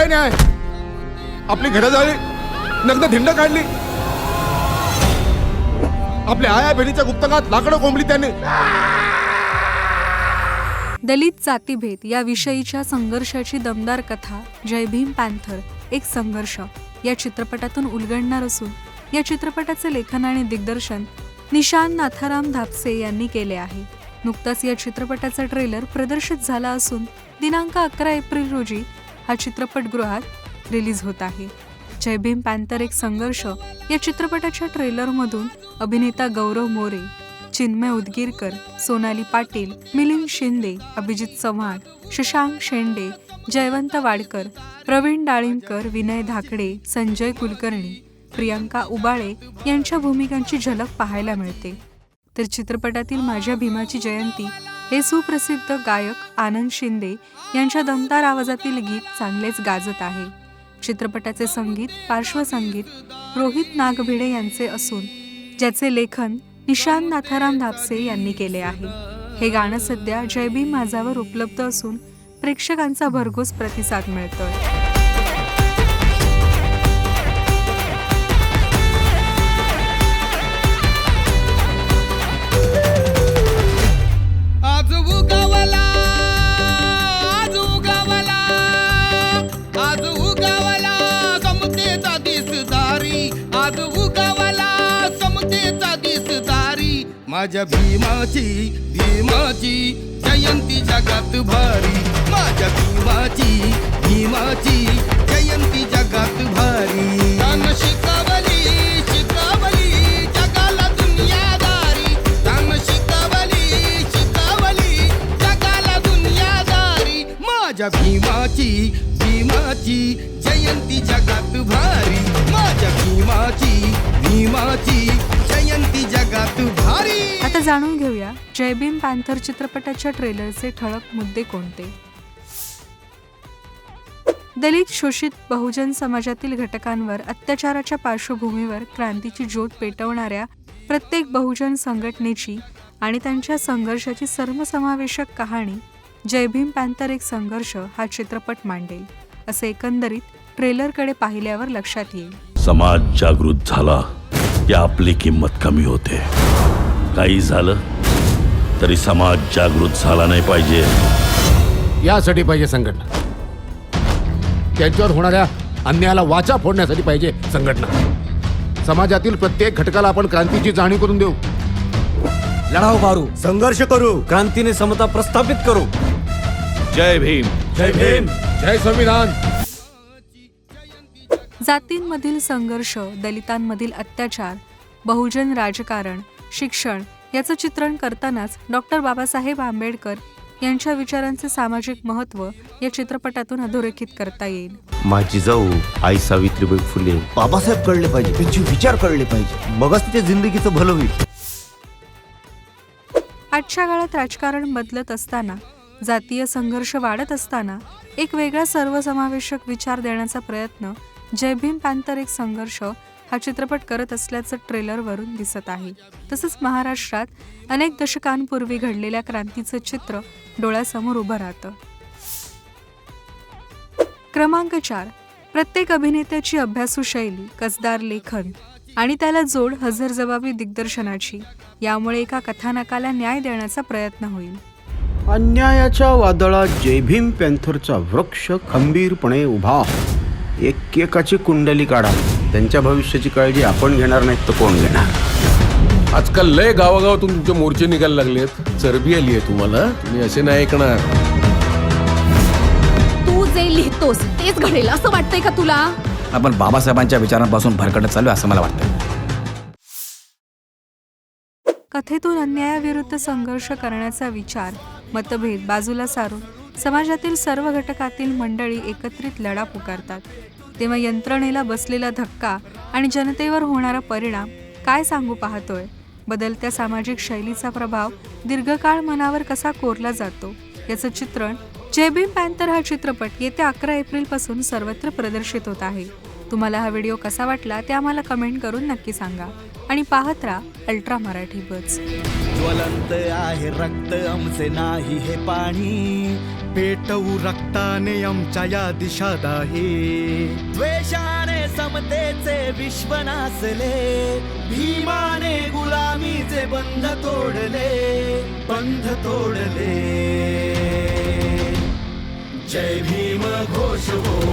काय न्याय आपली घरं झाली. नग्न धिंड काढली. आपल्या आया बहिणीच्या गुप्तकात लाकडं कोंबली त्याने. दलित जातीभेद या विषयीच्या संघर्षाची दमदार कथा जय भीम पॅन्थर एक संघर्ष या चित्रपटातून उलगडणार असून या चित्रपटाचे लेखन आणि दिग्दर्शन निशान नाथाराम धापसे यांनी केले आहे. नुकताच या चित्रपटाचा ट्रेलर प्रदर्शित झाला असून दिनांक अकरा एप्रिल रोजी हा चित्रपटगृहात रिलीज होत आहे. जय भीम पॅन्थर एक संघर्ष या चित्रपटाच्या ट्रेलरमधून अभिनेता गौरव मोरे चिन्मय उदगीरकर सोनाली पाटील मिलिंद शिंदे अभिजित चव्हाण शशांक शेंडे जयवंत वाडकर प्रवीण डाळिंबकर विनय धाकडे संजय कुलकर्णी प्रियांका उबाळे यांच्या भूमिकांची झलक पाहायला मिळते. तर चित्रपटातील माझ्या भीमाची जयंती हे सुप्रसिद्ध गायक आनंद शिंदे यांच्या दमदार आवाजातील गीत चांगलेच गाजत आहे. चित्रपटाचे संगीत पार्श्वसंगीत रोहित नागभिडे यांचे असून ज्याचे लेखन निशान नाथाराम धापसे यांनी केले आहे. हे गाणं सध्या जयबी माझावर उपलब्ध असून प्रेक्षकांचा भरघोस प्रतिसाद मिळतोय. माझ्या भीमाची भीमाची जयंती जगात भारी. माझ्या भीमाची भीमाची जयंती जगात भारी. तान शिकवली शिकवली जगाला दुनियादारी. तान शिकवली शिकवली जगाला दुनियादारी. माझ्या भीमाची भीमाची जयंती जगात भारी. माझ्या भीमाची भीमाची जयंती जगात भारी. आता जाणून घेऊया जय भीम पॅन्थर चित्रपटाच्या ट्रेलरचे ठळक मुद्दे कोणते? दलित शोषित बहुजन समाजातील घटकांवर अत्याचाराच्या पार्श्वभूमीवर क्रांतीची ज्योत पेटवणाऱ्या प्रत्येक बहुजन संघटनेची आणि त्यांच्या संघर्षाची सर्वसमावेशक कहाणी जय भीम पॅन्थर एक संघर्ष हा चित्रपट मांडेल असे एकंदरीत ट्रेलरकडे पाहिल्यावर लक्षात येईल. समाज जागृत झाला की आपली किंमत कमी होते. काही झालं तरी समाज जागृत झाला नाही पाहिजे. यासाठी पाहिजे संघटना. त्यांच्यावर होणाऱ्या अन्यायाला वाचा फोडण्यासाठी पाहिजे संघटना. समाजातील प्रत्येक घटकाला आपण क्रांतीची जाणीव करून देऊ. लढाव मारू। संघर्ष करू। क्रांतीने समता प्रस्थापित करू। जय भीम। जय भीम। जय संविधान। जातींमधील संघर्ष दलितांमधील अत्याचार बहुजन राजकारण शिक्षण याचं चित्रण करतानाच डॉक्टर बाबासाहेब आंबेडकर यांच्या विचारांचे सामाजिक महत्त्व या चित्रपटातून अधोरेखित करता येईल. माझी जाऊ आई सावित्रीबाई फुले. बाबासाहेब कळले पाहिजे त्यांचे विचार कळले पाहिजे. मगच तिच्या जिंदगीचं भलं होईल. आजच्या काळात राजकारण बदलत असताना जातीय संघर्ष वाढत असताना एक वेगळा सर्वसमावेशक विचार देण्याचा प्रयत्न जय भीम पॅन्थर एक संघर्ष हा चित्रपट करत असल्याचं ट्रेलरवरून दिसत आहे. तसंच महाराष्ट्रात अनेक दशकांपूर्वी घडलेल्या क्रांतीचं चित्र डोळ्यासमोर उभं राहतं. क्रमांक चार. प्रत्येक अभिनेत्याची अभ्यासू शैली कसदार लेखन आणि त्याला जोड हजरजबाबी दिग्दर्शनाची. यामुळे एका कथानकाला न्याय देण्याचा प्रयत्न होईल. अन्यायाच्या वादळात जयभीम पॅन्थरचा वृक्ष खंबीरपणे उभा. एकेकाची कुंडली काढा. त्यांच्या भविष्याची काळजी आपण घेणार नाहीत तर कोण घेणार? आजकाल लय गावागावातून तुमचे मोर्चे निघायला लागलेत. चरबी आली आहे तुम्हाला. तुम्ही असे नाही ऐकणार. तू जे लिहितोस तेच घडेल. असं वाटतंय का तुला? आपण बाबासाहेबांच्या विचारांपासून भरकटत चालू असं मला वाटतं कथेतून अन्यायाविरुद्ध संघर्ष करण्याचा विचार मतभेद बाजूला सारून समाजातील सर्व घटकातील मंडळी एकत्रित लढा पुकारतात. तेव्हा यंत्रणेला बसलेला धक्का आणि जनतेवर होणारा परिणाम काय सांगू पाहतोय? बदलत्या सामाजिक शैलीचा प्रभाव दीर्घकाळ मनावर कसा कोरला जातो? याचं चित्रण जय भीम पॅन्थर हा चित्रपट येत्या अकरा एप्रिलपासून सर्वत्र प्रदर्शित होत आहे. तुम्हाला हा व्हिडिओ कसा वाटला ते आम्हाला कमेंट करून नक्की सांगा. आणि पाहत राहा अल्ट्रा मराठी बस. ज्वलंत आहे रक्त आमचे नाही हे पाणी. पेटवू रक्ताने आमच्या या दिशा दाही द्वेषाने समतेचे विश्व नासले. भीमाने गुलामीचे बंध तोडले. बंध तोडले. जय भीम घोष हो